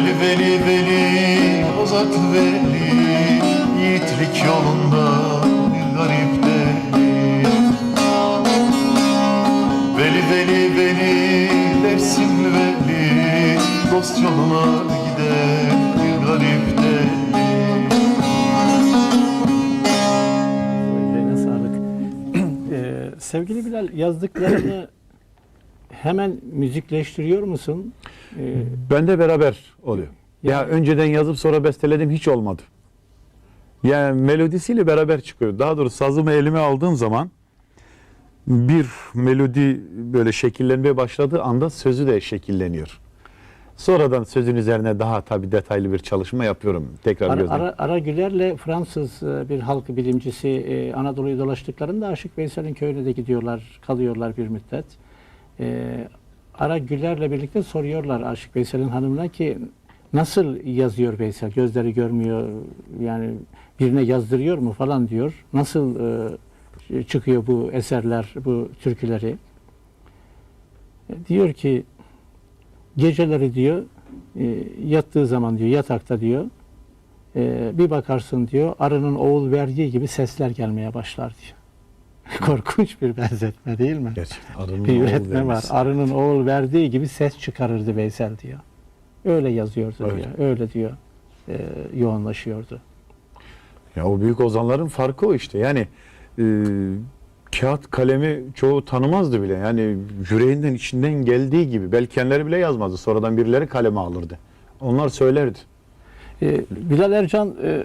Veli veli veli Ozat veli. Yiğitlik yolunda bir garip deli. Veli veli veli Dersim veli. Dost yoluna gider bir garip deli. Ee, sevgili Bilal yazdıklarını hemen müzikleştiriyor musun? Ee, Ben de beraber oluyor. Ya Yani- önceden yazıp sonra besteledim hiç olmadı. Yani melodisiyle beraber çıkıyor. Daha doğrusu sazımı elime aldığım zaman bir melodi böyle şekillenmeye başladığı anda sözü de şekilleniyor. Sonradan sözün üzerine daha tabii detaylı bir çalışma yapıyorum. Tekrar Ara, gözden. Ara, Ara Güler'le Fransız e, bir halk bilimcisi e, Anadolu'yu dolaştıklarında Aşık Veysel'in köyüne de gidiyorlar, kalıyorlar bir müddet. E, Ara Güler'le birlikte soruyorlar Aşık Veysel'in hanımına ki nasıl yazıyor Veysel? Gözleri görmüyor yani birine yazdırıyor mu falan diyor. Nasıl e, çıkıyor bu eserler, bu türküleri? E, diyor ki geceleri diyor e, yattığı zaman diyor yatakta diyor ee, bir bakarsın diyor arının oğul verdiği gibi sesler gelmeye başlar diyor. Korkunç bir benzetme değil mi? Gerçekten adının Bir üretme var. Arının oğul verdiği gibi ses çıkarırdı Veysel diyor. Öyle yazıyordu Öyle. diyor. Öyle diyor. e, yoğunlaşıyordu. Ya o büyük ozanların farkı o işte. Yani e, kağıt kalemi çoğu tanımazdı bile. Yani yüreğinden içinden geldiği gibi. Belki kendileri bile yazmazdı. Sonradan birileri kaleme alırdı. Onlar söylerdi. Ee, Bilal Ercan e,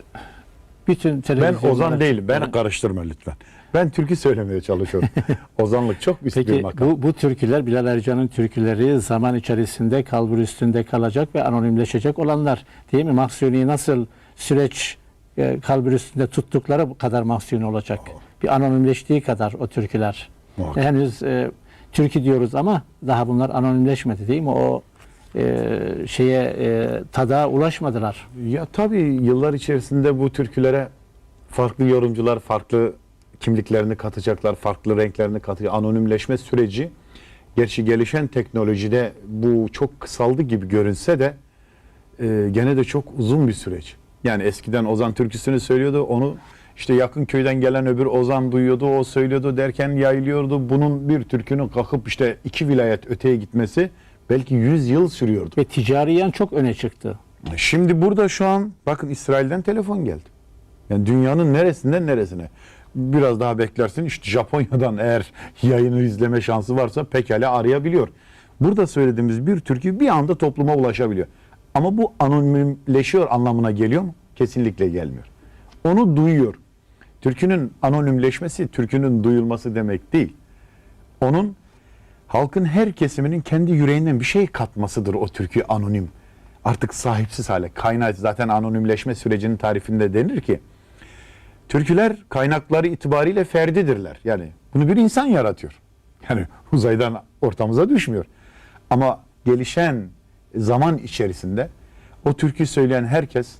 bütün Ben televizyonlara ozan değilim. Ben çıktı. karıştırma lütfen. Ben türkü söylemeye çalışıyorum. Ozanlık çok üst bir Peki makam. bu, bu türküler Bilal Ercan'ın türküleri zaman içerisinde kalbur üstünde kalacak ve anonimleşecek olanlar değil mi? Mahsuni nasıl süreç e, kalbur üstünde tuttukları kadar mahsuni olacak. Bir anonimleştiği kadar o türküler. Muhakkak. Henüz e, türkü diyoruz ama daha bunlar anonimleşmedi değil mi? O e, şeye e, tada ulaşmadılar. Ya tabii yıllar içerisinde bu türkülere farklı yorumcular farklı kimliklerini katacaklar, farklı renklerini katacak. Anonimleşme süreci gerçi gelişen teknolojide bu çok kısaldı gibi görünse de e, gene de çok uzun bir süreç. Yani eskiden Ozan türküsünü söylüyordu, onu işte yakın köyden gelen öbür Ozan duyuyordu, o söylüyordu derken yayılıyordu. Bunun bir türkünün kalkıp işte iki vilayet öteye gitmesi belki 100 yıl sürüyordu. Ve ticariyen çok öne çıktı. Şimdi burada şu an bakın İsrail'den telefon geldi. Yani dünyanın neresinden neresine. Biraz daha beklersin işte Japonya'dan eğer yayını izleme şansı varsa pekala arayabiliyor. Burada söylediğimiz bir türkü bir anda topluma ulaşabiliyor. Ama bu anonimleşiyor anlamına geliyor mu? Kesinlikle gelmiyor. Onu duyuyor. Türkünün anonimleşmesi, türkünün duyulması demek değil. Onun halkın her kesiminin kendi yüreğinden bir şey katmasıdır o türkü anonim. Artık sahipsiz hale. Kaynağı zaten anonimleşme sürecinin tarifinde denir ki türküler kaynakları itibariyle ferdidirler. Yani bunu bir insan yaratıyor. Yani uzaydan ortamıza düşmüyor. Ama gelişen zaman içerisinde o türkü söyleyen herkes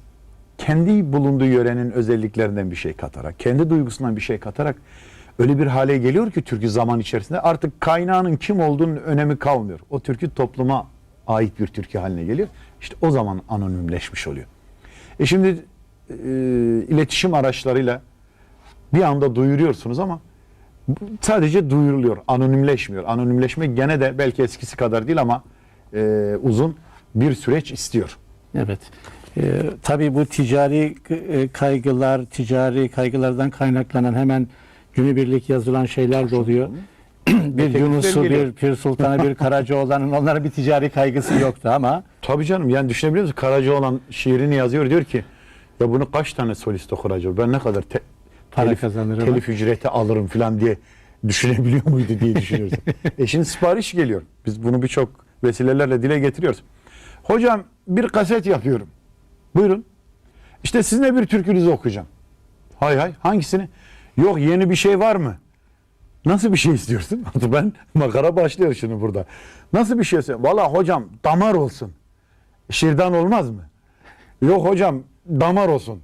kendi bulunduğu yörenin özelliklerinden bir şey katarak, kendi duygusundan bir şey katarak öyle bir hale geliyor ki türkü zaman içerisinde artık kaynağının kim olduğunun önemi kalmıyor. O türkü topluma ait bir türkü haline geliyor. İşte o zaman anonimleşmiş oluyor. E şimdi e, iletişim araçlarıyla bir anda duyuruyorsunuz ama sadece duyuruluyor, anonimleşmiyor. Anonimleşme gene de belki eskisi kadar değil ama e, uzun bir süreç istiyor. Evet. Ee, tabii bu ticari e, kaygılar, ticari kaygılardan kaynaklanan hemen günübirlik yazılan şeyler de oluyor. bir Yunus'u, bir Pir Sultan'ı, bir Karacaoğlan'ın onlara bir ticari kaygısı yoktu ama Tabii canım yani düşünebiliyor musun? Karacaoğlan şiirini yazıyor diyor ki ya bunu kaç tane solist okur acaba? Ben ne kadar te- Para telif, kazanırım. telif ücreti alırım falan diye düşünebiliyor muydu diye düşünüyorsun. e şimdi sipariş geliyor. Biz bunu birçok vesilelerle dile getiriyoruz. Hocam bir kaset yapıyorum. Buyurun. İşte sizinle bir türkünüzü okuyacağım. Hay hay hangisini? Yok yeni bir şey var mı? Nasıl bir şey istiyorsun? Artık ben makara başlıyor şimdi burada. Nasıl bir şey istiyorsun? Valla hocam damar olsun. Şirdan olmaz mı? Yok hocam damar olsun.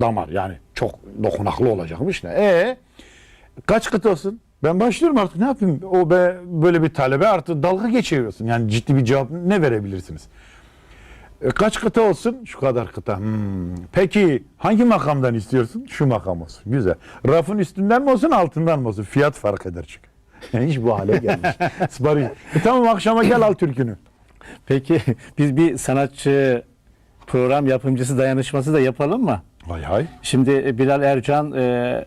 Damar yani çok dokunaklı olacakmış ne? E kaç kıt olsun? Ben başlıyorum artık ne yapayım? O be böyle bir talebe artık dalga geçiriyorsun. Yani ciddi bir cevap ne verebilirsiniz? E, kaç kıta olsun? Şu kadar kıta. Hmm. Peki hangi makamdan istiyorsun? Şu makam olsun. Güzel. Rafın üstünden mi olsun altından mı olsun? Fiyat fark eder çünkü. Yani hiç bu hale gelmiş. Sipariş. E tamam akşama gel al türkünü. Peki biz bir sanatçı program yapımcısı dayanışması da yapalım mı? Hay hay. Şimdi e, Bilal Ercan e,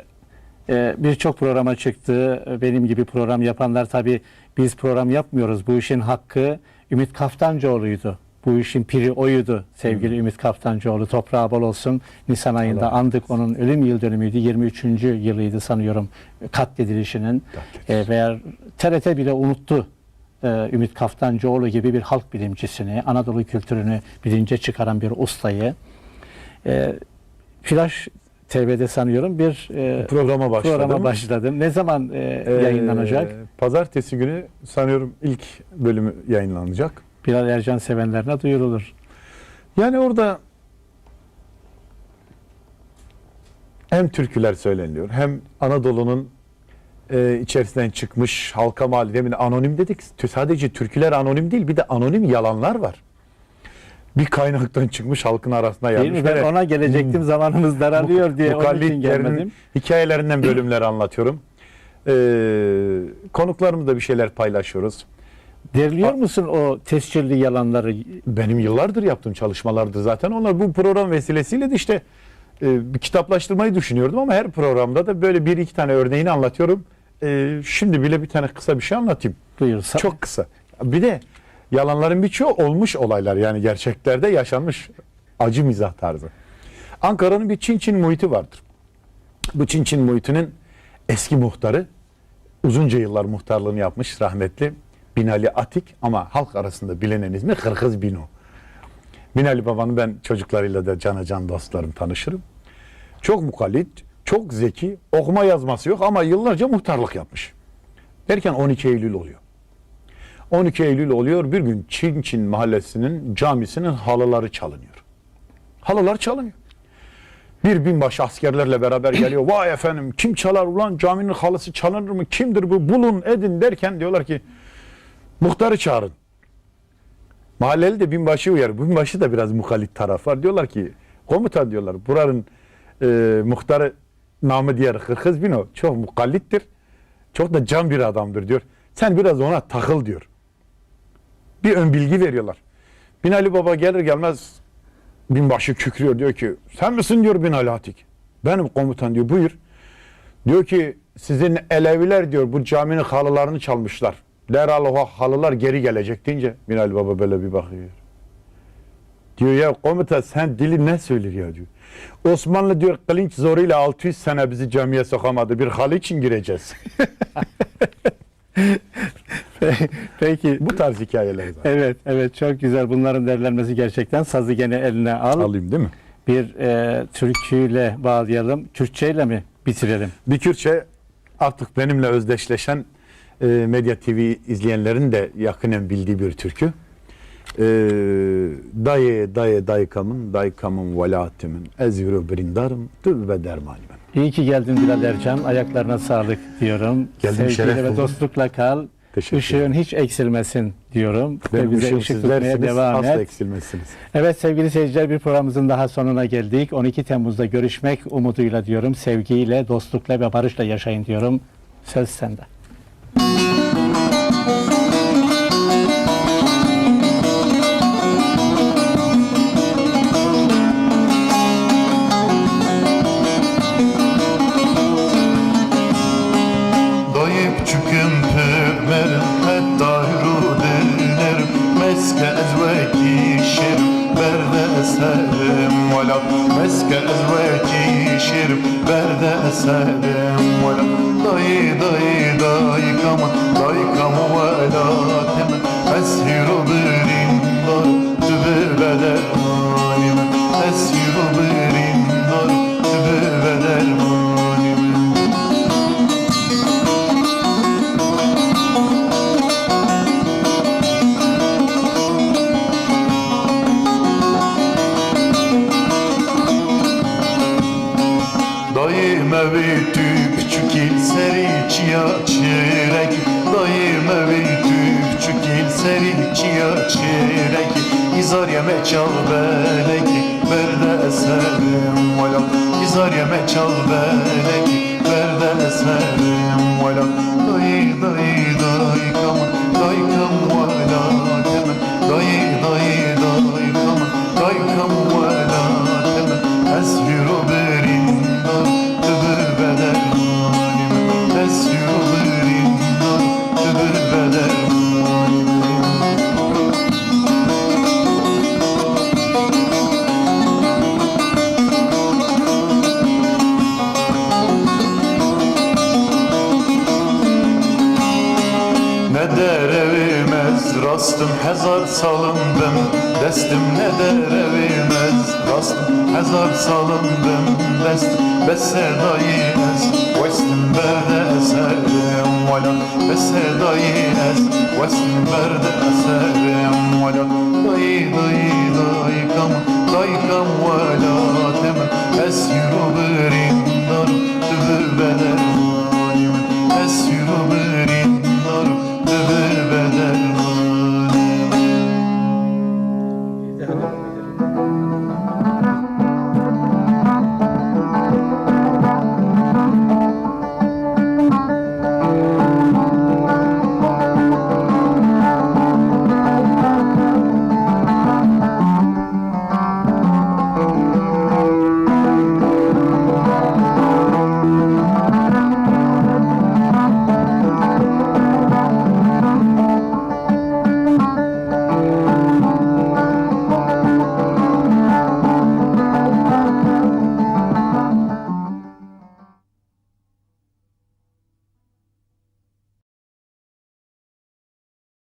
e, birçok programa çıktı. Benim gibi program yapanlar tabii biz program yapmıyoruz. Bu işin hakkı Ümit Kaftancıoğlu'ydu. Bu işin piri oydu sevgili Ümit Kaftancıoğlu. Toprağı bol olsun. Nisan ayında andık onun ölüm yıl dönümüydü. 23. yılıydı sanıyorum katledilişinin. E, veya TRT bile unuttu e, Ümit Kaftancıoğlu gibi bir halk bilimcisini, Anadolu kültürünü bilince çıkaran bir ustayı. E, Flash TV'de sanıyorum bir e, Programa başladım. programa başladım. Ne zaman e, yayınlanacak? Ee, Pazartesi günü sanıyorum ilk bölümü yayınlanacak. Bilal Ercan sevenlerine duyurulur. Yani orada hem türküler söyleniyor hem Anadolu'nun e, içerisinden çıkmış halka mal demin anonim dedik. Sadece türküler anonim değil bir de anonim yalanlar var. Bir kaynaktan çıkmış halkın arasına Değil yazmış. mi? Ben ona gelecektim zamanımız daralıyor diye onun için gelmedim. hikayelerinden bölümler anlatıyorum. Ee, konuklarımızla bir şeyler paylaşıyoruz. Derliyor musun o tescilli yalanları? benim yıllardır yaptığım çalışmalardır zaten. Onlar bu program vesilesiyle de işte e, bir kitaplaştırmayı düşünüyordum ama her programda da böyle bir iki tane örneğini anlatıyorum. E, şimdi bile bir tane kısa bir şey anlatayım. Buyur. Sa- Çok kısa. Bir de yalanların birçoğu olmuş olaylar yani gerçeklerde yaşanmış acı mizah tarzı. Ankara'nın bir Çin Çin muhiti vardır. Bu Çin Çin muhitinin eski muhtarı uzunca yıllar muhtarlığını yapmış rahmetli Binali Atik ama halk arasında bilinen ismi Kırkız Bino. Binali Baba'nın ben çocuklarıyla da cana can dostlarım tanışırım. Çok mukallit, çok zeki, okuma yazması yok ama yıllarca muhtarlık yapmış. Derken 12 Eylül oluyor. 12 Eylül oluyor bir gün Çin Çin mahallesinin camisinin halıları çalınıyor. Halılar çalınıyor. Bir binbaşı askerlerle beraber geliyor. Vay efendim kim çalar ulan caminin halısı çalınır mı? Kimdir bu? Bulun edin derken diyorlar ki muhtarı çağırın. Mahalleli de binbaşı uyarı. Binbaşı da biraz mukalit taraf var. Diyorlar ki komutan diyorlar buranın e, muhtarı namı diğer Kırkız Bino çok mukallittir. Çok da can bir adamdır diyor. Sen biraz ona takıl diyor. Bir ön bilgi veriyorlar. Binali Baba gelir gelmez binbaşı kükrüyor diyor ki sen misin diyor Binali Atik. Benim komutan diyor buyur. Diyor ki sizin Eleviler diyor bu caminin halılarını çalmışlar. Derhal o halılar geri gelecek deyince Binali Baba böyle bir bakıyor. Diyor ya komutan sen dili ne söyler ya diyor. Osmanlı diyor kılınç zoruyla 600 sene bizi camiye sokamadı. Bir halı için gireceğiz. Peki. Bu tarz hikayeler zaten. Evet, evet çok güzel. Bunların derlenmesi gerçekten sazı gene eline al. Alayım değil mi? Bir e, türküyle bağlayalım. Kürtçeyle mi bitirelim? Bir Kürtçe artık benimle özdeşleşen e, Medya TV izleyenlerin de yakinen bildiği bir türkü. E, dayı dayı daykamın daykamın velatimin ezgürü brindarım tübbe dermanimim. İyi ki geldin Bilal Ercan. Ayaklarına sağlık diyorum. Geldim, Sevgiyle şeref ve buldum. dostlukla kal. Teşekkür Işığın hiç eksilmesin diyorum. Benim ve bize ışık tutmaya devam asla et. eksilmezsiniz. Evet sevgili seyirciler bir programımızın daha sonuna geldik. 12 Temmuz'da görüşmek umuduyla diyorum. Sevgiyle, dostlukla ve barışla yaşayın diyorum. Söz sende. Berde eserim Evi tü küçük il seri çiya çirek. Tü küçük il seri çiya çirek. İzar yeme çal beleki Berde eserim Vela İzar yeme çal beleki Berde eserim Vela Dayı dayı dayı kam Dayı kam vela Dayı dayı dayı kam Dayı kam vela temen Esfiru بصدای از وصل برد اثرم ولا بصدای از وصل برد اثرم ولا دای دای دای کم دای کم ولا تم اسیر بریم دار تو بدر